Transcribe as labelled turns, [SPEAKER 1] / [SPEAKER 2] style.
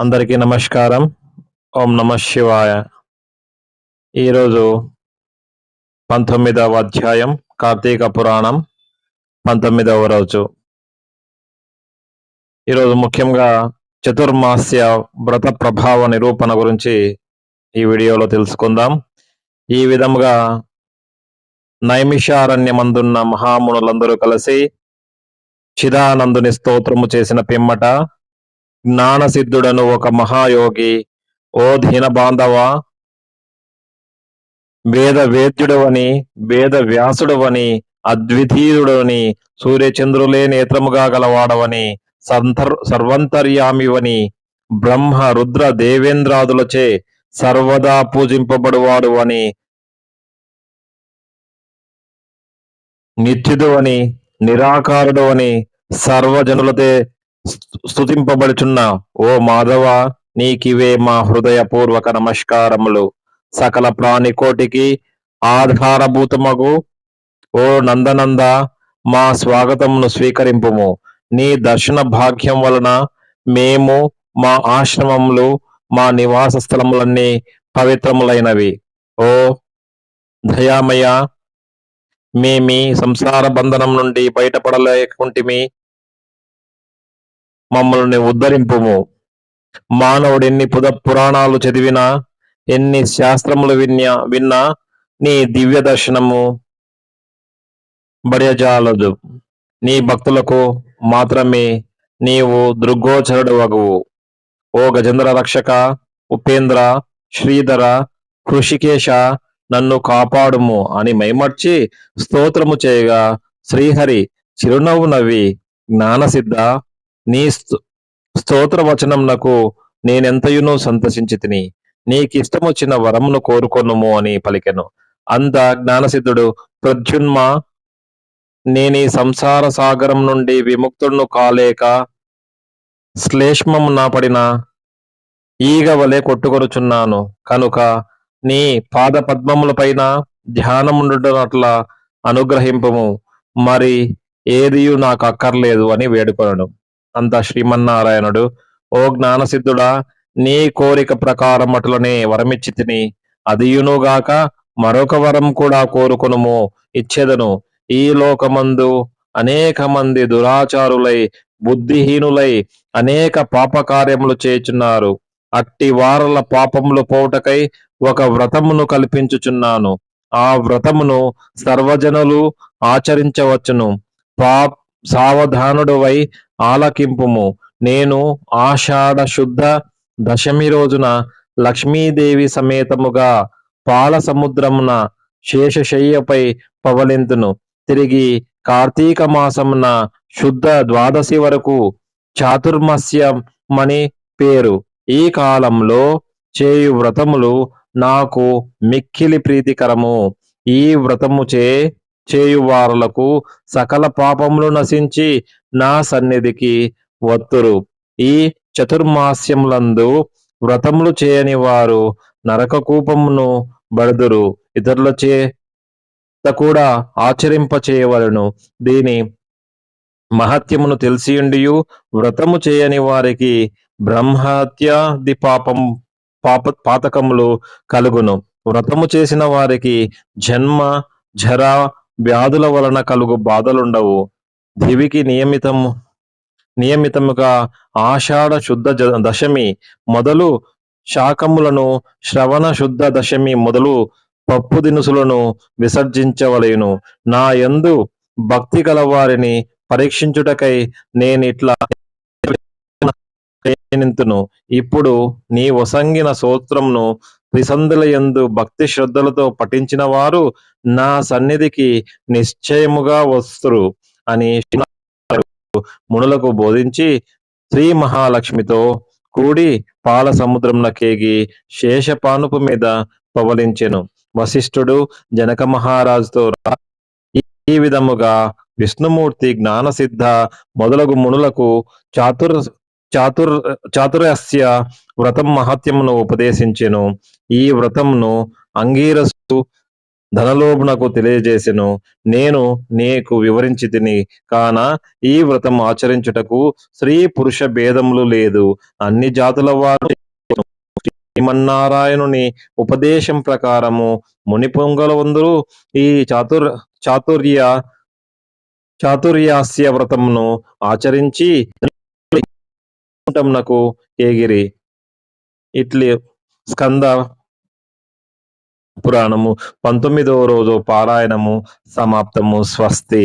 [SPEAKER 1] అందరికీ నమస్కారం. ఓం నమ శివాయ. ఈరోజు పంతొమ్మిదవ అధ్యాయం కార్తీక పురాణం పంతొమ్మిదవ రోజు. ఈరోజు ముఖ్యంగా చతుర్మాస్య వ్రత ప్రభావ నిరూపణ గురించి ఈ వీడియోలో తెలుసుకుందాం. ఈ విధముగా నైమిషారణ్యమందున్న మహామునులందరూ కలిసి చిదానందుని స్తోత్రము చేసిన పిమ్మట జ్ఞానసిద్ధుడను ఒక మహాయోగి. ఓ దీన బాంధవ వేద వేద్యుడవని వేద వ్యాసుడవని అద్వితీయుడవని సూర్యచంద్రులే నేత్రముగా గలవాడవని సంతర్ సర్వంతర్యామివని బ్రహ్మ రుద్ర దేవేంద్రాదులచే సర్వదా పూజింపబడువాడు అని నిత్యుడు అని నిరాకారుడు అని సర్వజనులతే స్థుతింపబడుచున్న ఓ మాధవ నీకివే మా హృదయపూర్వక నమస్కారములు. సకల ప్రాణికోటికి ఆధారభూతమగు ఓ నందనంద మా స్వాగతమును స్వీకరింపుము. నీ దర్శన భాగ్యం వలన మేము మా ఆశ్రమములు మా నివాస స్థలములన్నీ పవిత్రములైనవి. ఓ దయామయ మేమి సంసార బంధనం నుండి బయటపడలేకుంటిమి మమ్మల్ని ఉద్ధరింపుము. మానవుడు ఎన్ని పుద పురాణాలు చదివినా ఎన్ని శాస్త్రములు విన్నా విన్నా నీ దివ్య దర్శనము బడియజాలదు నీ భక్తులకు మాత్రమే నీవు దృగ్గోచరుడు వగువు ఓ గజేంద్ర రక్షక ఉపేంద్ర శ్రీధర కృషికేశ నన్ను కాపాడుము అని మైమర్చి స్తోత్రము చేయగా శ్రీహరి చిరునవ్వు నవ్వి జ్ఞానసిద్ధ నీ స్తోత్ర వచనంనకు నేనెంతయునూ సంతసించి తిని నీకిష్టమొచ్చిన వరమును కోరుకొనుము అని పలికెను. అంత జ్ఞానసిద్ధుడు. ప్రద్యున్మ నేనీ సంసార సాగరం నుండి విముక్తుడును కాలేక శ్లేష్మమున పడిన ఈగ వలె కొట్టుకొనుచున్నాను. కనుక నీ పాద పద్మములపైన ధ్యానముండునట్ల అనుగ్రహింపము. మరి ఏదియు నాకు అక్కర్లేదు అని వేడుకొనడం అంత శ్రీమన్నారాయణుడు ఓ జ్ఞానసిద్ధుడా నీ కోరిక ప్రకారం అటులనే వరమిచ్చి తిని అదియునుగాక మరొక వరం కూడా కోరుకునుము ఇచ్చేదను. ఈ లోకమందు అనేక మంది దురాచారులై బుద్ధిహీనులై అనేక పాపకార్యములు చేచున్నారు అట్టి వారల పాపములు పోవుటకై ఒక వ్రతమును కల్పించుచున్నాను. ఆ వ్రతమును సర్వజనులు ఆచరించవచ్చును. పా సావధానుడువై ఆలకింపుము. నేను ఆషాఢ శుద్ధ దశమి రోజున లక్ష్మీదేవి సమేతముగా పాల సముద్రమున శేషశయ్యపై పవలింతును. తిరిగి కార్తీక మాసమున శుద్ధ ద్వాదశి వరకు చాతుర్మస్యమని పేరు. ఈ కాలంలో చేయు వ్రతములు నాకు మిక్కిలి ప్రీతికరము. ఈ వ్రతము చే చేయువారులకు సకల పాపములు నశించి నా సన్నిధికి వత్తురు. ఈ చతుర్మాస్యములందు వ్రతములు చేయని వారు నరక కూపమును బడుదురు. ఇతరుల చేత కూడా ఆచరింప చేయవలను దీని మహత్యమును తెలిసియుండియు వ్రతము చేయని వారికి బ్రహ్మత్యాది పాపం పాప పాతకములు కలుగును. వ్రతము చేసిన వారికి జన్మ జరా వ్యాధుల వలన కలుగు బాధలుండవు. దివికి నియమితము నియమితముగా ఆషాఢ శుద్ధ దశమి మొదలు శాకములను శ్రవణ శుద్ధ దశమి మొదలు పప్పు దినుసులను విసర్జించవలేను. నా యందు భక్తి గల వారిని పరీక్షించుటకై నేనిట్లా ఇప్పుడు నీ వసంగిన సూత్రంను యందు భక్తి శ్రద్ధలతో పఠించిన వారు నా సన్నిధికి నిశ్చయముగా వస్తురు అని మునులకు బోధించి శ్రీ మహాలక్ష్మితో కూడి పాల సముద్రంన కేగి శేషపానుపు మీద పవలించెను. వశిష్ఠుడు జనక మహారాజుతో ఈ విధముగా విష్ణుమూర్తి జ్ఞానసిద్ధ మొదలగు మునులకు చాతుర్ చాతుర్ చాతురస్య వ్రతం మహత్యమును ఉపదేశించెను. ఈ వ్రతంను అంగీరసు ధనలోభునకు తెలియజేసెను. నేను నీకు వివరించి తిని కాన ఈ వ్రతం ఆచరించుటకు స్త్రీ పురుష భేదములు లేదు. అన్ని జాతుల వారు శ్రీమన్నారాయణుని ఉపదేశం ప్రకారము ముని పొంగలవందరూ ఈ చాతుర్ చాతుర్య చాతుర్యాస్య వ్రతమును ఆచరించి నాకు ఏగిరి ఇట్లి స్కంద పురాణము పంతొమ్మిదవ రోజు పారాయణము సమాప్తము స్వస్తి.